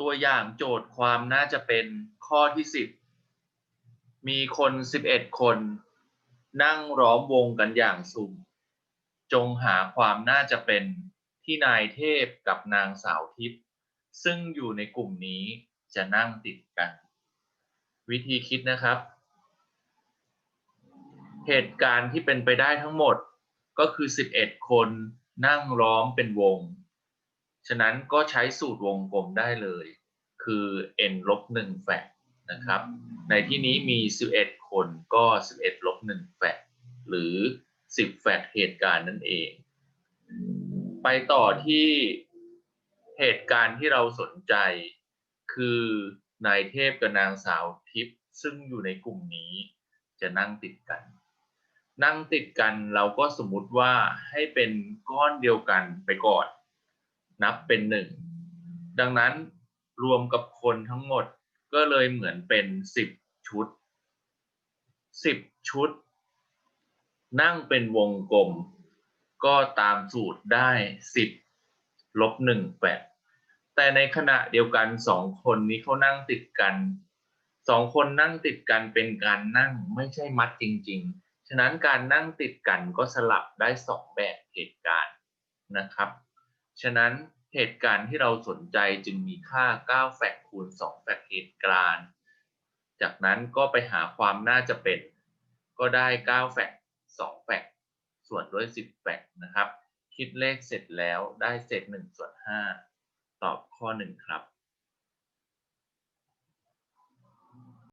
ตัวอย่างโจทย์ความน่าจะเป็นข้อที่สิบมีคนสิบเอ็ดคน นั่งล้อมวงกันอย่างสุ่ม จงหาความน่าจะเป็นที่นายเทพกับนางสาวทิพย์ซึ่งอยู่ในกลุ่มนี้จะนั่งติดกัน วิธีคิดนะครับ เหตุการณ์ที่เป็นไปได้ทั้งหมดก็คือ 11 คนนั่งล้อมเป็นวง ฉะนั้นก็ใช้สูตรวงกลมได้เลย คือ n ลบ1แฟกนะครับ ในที่นี้มี 11 คนก็ 11 ลบ1แฟกหรือ 10 แฟกเหตุการณ์นั่นเอง ไปต่อที่เหตุการณ์ที่เราสนใจ คือนายเทพกับนางสาวทิพย์ซึ่งอยู่ในกลุ่มนี้จะนั่งติดกัน นั่งติดกันเราก็สมมุติว่าให้เป็นก้อนเดียวกันไปก่อน นับเป็นหนึ่งดังนั้นรวมกับคนทั้งหมดก็เลยเหมือนเป็นสิบชุดสิบชุด นั่งเป็นวงกลม ก็ตามสูตรได้สิบลบหนึ่งแปดแต่ในขณะเดียวกันสองคนนี้เขานั่งติดกันสองคนนั่งติดกันเป็นการนั่งไม่ใช่มัดจริง ๆ ฉะนั้นการนั่งติดกันก็สลับได้สองแบบเหตุการณ์นะครับ ฉะนั้นเหตุการณ์ที่เราสนใจจึงมีค่า 9 แฟกคูณ 2 แฟกเหตุการณ์ จากนั้นก็ไปหาความน่าจะเป็น ก็ได้ 9 แฟก2 แฟกส่วนด้วย 10 แฟกนะครับ คิดเลขเสร็จแล้วได้เศษ1ส่วน5ตอบข้อ 1 ครับ